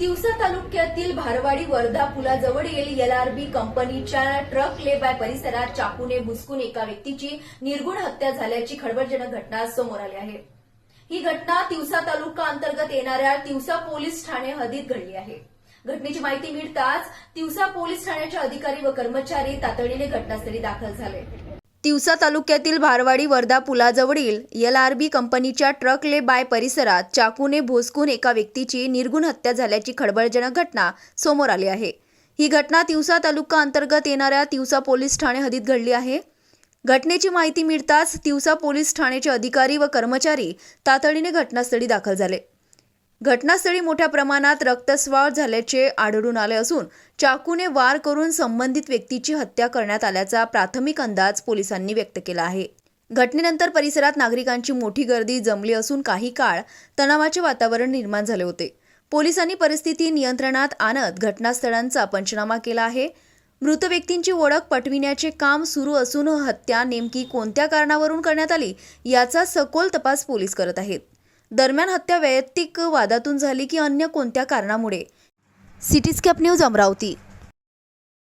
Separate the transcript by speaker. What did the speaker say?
Speaker 1: तिवसा तालुक्यातील भारवाडी वर्धा पुलाजवळील एलआरबी कंपनीच्या ट्रक ले बाय परिसरात चाकूने भुसकून एका व्यक्तीची निर्गुण हत्या झाल्याची खळबळजनक घटना समोर आली आहे. ही घटना तिवसा तालुका अंतर्गत येणाऱ्या तिवसा पोलीस ठाणे हद्दीत घडली आहे. घटनेची माहिती मिळताच तिवसा पोलीस ठाण्याचे अधिकारी व कर्मचारी तातडीने घटनास्थळी दाखल झाले. तिवसा तालुक्यातील भारवाडी वर्धा पुलाजवळील यल आर बी कंपनीच्या ट्रक ले बाय परिसरात चाकूने भोसकून एका व्यक्तीची निर्गुण हत्या झाल्याची खळबळजनक घटना समोर आली आहे. ही घटना तिवसा तालुका अंतर्गत येणाऱ्या तिवसा पोलीस ठाणे हद्दीत घडली आहे. घटनेची माहिती मिळताच तिवसा पोलीस ठाण्याचे अधिकारी व कर्मचारी तातडीने घटनास्थळी दाखल झाले. घटनास्थळी मोठ्या प्रमाणात रक्तस्राव झाल्याचे आढळून आले असून चाकूने वार करून संबंधित व्यक्तीची हत्या करण्यात आल्याचा प्राथमिक अंदाज पोलिसांनी व्यक्त केला आहे. घटनेनंतर परिसरात नागरिकांची मोठी गर्दी जमली असून काही काळ तणावाचे वातावरण निर्माण झाले होते. पोलिसांनी परिस्थिती नियंत्रणात आणत घटनास्थळांचा पंचनामा केला आहे. मृत व्यक्तींची ओळख पटविण्याचे काम सुरू असून हत्या नेमकी कोणत्या कारणावरून करण्यात आली याचा सखोल तपास पोलीस करत आहेत. दरम्यान हत्या वैयक्तिक वादातून झाली की अन्य कोणत्या कारणामुळे? सिटीस्कॅप न्यूज अमरावती